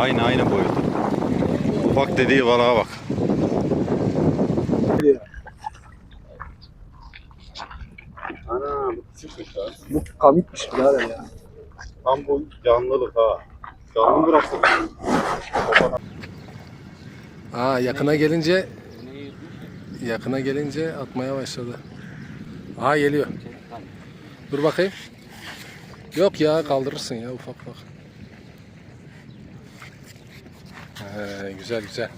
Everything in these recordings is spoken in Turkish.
Aynı aynı boyut. Ufak dediği balığa bak. Ana bu küçükmüş lan. Bu kamitmiş birader ya. Tam bu canlılık ha. Canlı bıraktık. Aa yakına gelince yakına gelince atmaya başladı. Aa geliyor. Dur bakayım. Yok ya kaldırırsın ya ufak ufak. He, güzel güzel.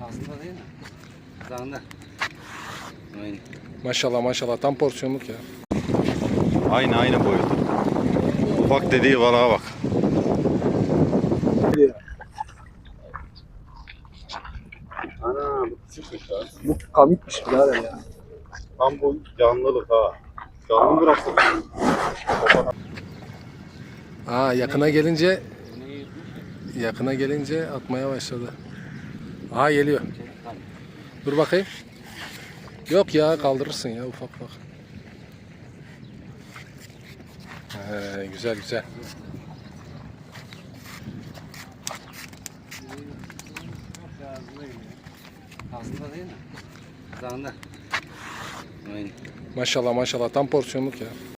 Aslında değil mi? Kazandı. Aynen. Maşallah maşallah tam porsiyonluk ya. Aynı aynı boyut. Ufak dediği balığa bak. Ana bu küçükmüş lan. Bu kamitmiş birader ya. Tam bu canlılık ha. Canlı bıraktık. Aa yakına gelince yakına gelince atmaya başladı. Aa geliyor. Dur bakayım. Yok ya kaldırırsın ya ufak ufak. He, güzel güzel. Aslında değil mi? Kazandı. Aynen. Maşallah maşallah tam porsiyonluk ya.